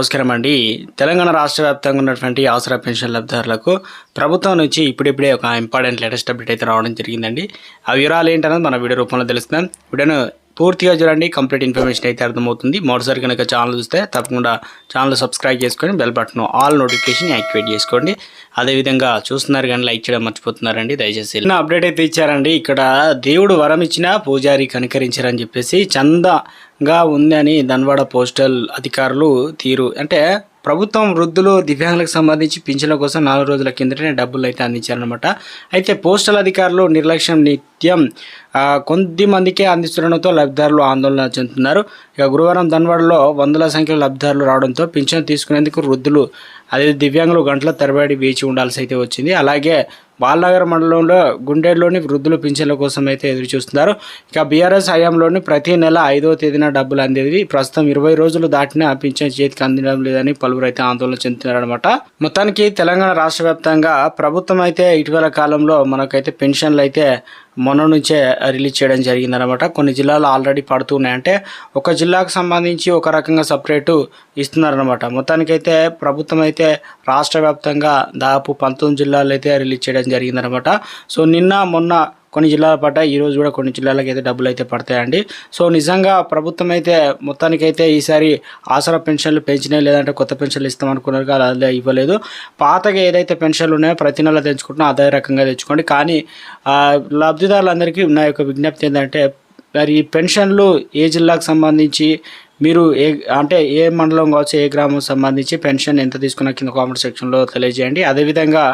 నమస్కారం అండి తెలంగాణ రాష్ట్ర వ్యాప్తంగా ఉన్నటువంటి అవసర పెన్షన్ లబ్ధిదారులకు ప్రభుత్వం నుంచి ఇప్పుడిప్పుడే ఒక ఇంపార్టెంట్ లేటెస్ట్ అప్డేట్ అయితే రావడం జరిగిందండి. ఆ వివరాలు ఏంటనేది మన వీడియో రూపంలో తెలుస్తున్నాం వీడియోను పూర్తిగా చూడండి కంప్లీట్ ఇన్ఫర్మేషన్ అయితే అర్థమవుతుంది. మొదటిసారి కనుక ఛానల్ చూస్తే తప్పకుండా ఛానల్ సబ్స్క్రైబ్ చేసుకొని bell button all notification activate చేసుకోండి. అదేవిధంగా చూస్తున్నారు కానీ లైక్ చేయడం మర్చిపోతున్నారండి దయచేసి నా అప్డేట్ అయితే ఇచ్చారండి. ఇక్కడ దేవుడు వరం ఇచ్చినా పూజారి కనికరించారని చెప్పేసి చందగా ఉందని ధన్వాడ పోస్టల్ అధికారులు తీరు అంటే ప్రభుత్వం వృద్ధులు దివ్యాంగులకు సంబంధించి పింఛన్ల కోసం నాలుగు రోజుల కిందటనే డబ్బులు అయితే అందించారనమాట అయితే పోస్టల్ అధికారులు నిర్లక్ష్యం నిత్యం కొద్ది మందికే అందిస్తుండడంతో లబ్ధిదారులు ఆందోళన చెందుతున్నారు. ఇక గురువారం ధన్వాడలో వందల సంఖ్యలో లబ్ధిదారులు రావడంతో పింఛన్ తీసుకునేందుకు వృద్ధులు అదే దివ్యాంగులు గంటల తరబడి వేచి ఉండాల్సి అయితే వచ్చింది. అలాగే బాలనగర్ మండలంలో గుండెల్లోని వృద్ధులు పింఛన్ల కోసం అయితే ఎదురు చూస్తున్నారు. ఇక బీఆర్ఎస్ హయాంలోని ప్రతి నెల ఐదవ తేదీన డబ్బులు అందేది. ప్రస్తుతం ఇరవై రోజులు దాటినా పింఛన్ చేతికి అందడం లేదని పలువురు అయితే ఆందోళన చెందుతున్నారనమాట మొత్తానికి తెలంగాణ రాష్ట్ర వ్యాప్తంగా ప్రభుత్వం అయితే ఇటీవల కాలంలో మనకైతే పెన్షన్లు అయితే మొన్న నుంచే రిలీజ్ చేయడం జరిగిందనమాట కొన్ని జిల్లాలు ఆల్రెడీ పడుతున్నాయి అంటే ఒక జిల్లాకు సంబంధించి ఒక రకంగా సపరేటు ఇస్తున్నారనమాట మొత్తానికైతే ప్రభుత్వం అయితే రాష్ట్ర వ్యాప్తంగా దాదాపు పంతొమ్మిది జిల్లాలు అయితే రిలీజ్ చేయడం జరిగిందనమాట సో నిన్న మొన్న కొన్ని జిల్లాలు పడ్డాయి. ఈరోజు కూడా కొన్ని జిల్లాలకు అయితే డబ్బులు అయితే పడతాయండి. సో నిజంగా ప్రభుత్వం అయితే మొత్తానికైతే ఈసారి ఆసరా పెన్షన్లు పెంచినాయి లేదంటే కొత్త పెన్షన్లు ఇస్తామనుకున్నారు కానీ అదే ఇవ్వలేదు. పాతగా ఏదైతే పెన్షన్లు ఉన్నాయో ప్రతి నెల తెచ్చుకుంటున్నా అదే రకంగా తెచ్చుకోండి. కానీ లబ్ధిదారులందరికీ నా యొక్క విజ్ఞప్తి ఏంటంటే మరి ఈ పెన్షన్లు ఏ జిల్లాకు సంబంధించి మీరు ఏ అంటే ఏ మండలం కావచ్చు ఏ గ్రామం సంబంధించి పెన్షన్ ఎంత తీసుకున్న కింద కామెంట్ సెక్షన్లో తెలియజేయండి. అదేవిధంగా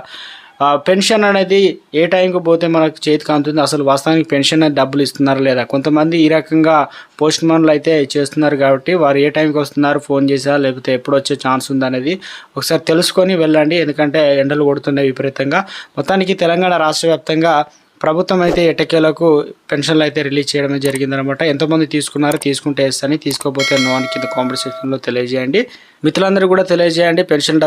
పెన్షన్ అనేది ఏ టైంకి పోతే మనకు చేతికి అందుతుంది? అసలు వాస్తవానికి పెన్షన్ అనేది డబ్బులు ఇస్తున్నారు లేదా? కొంతమంది ఈ రకంగా పోస్ట్ మన్లు అయితే చేస్తున్నారు కాబట్టి వారు ఏ టైంకి వస్తున్నారు? ఫోన్ చేసా? లేకపోతే ఎప్పుడు వచ్చే ఛాన్స్ ఉందనేది ఒకసారి తెలుసుకొని వెళ్ళండి. ఎందుకంటే ఎండలు కొడుతున్నాయి విపరీతంగా. మొత్తానికి తెలంగాణ రాష్ట్ర వ్యాప్తంగా ప్రభుత్వం అయితే ఎటకేలకు పెన్షన్లు అయితే రిలీజ్ చేయడం జరిగిందనమాట ఎంతమంది తీసుకున్నారో? తీసుకుంటే వేస్తాను తీసుకోకపోతే నో అని కింద కాంపిటీషన్లో తెలియజేయండి. మిత్రులందరూ కూడా తెలియజేయండి. పెన్షన్ డబ్బు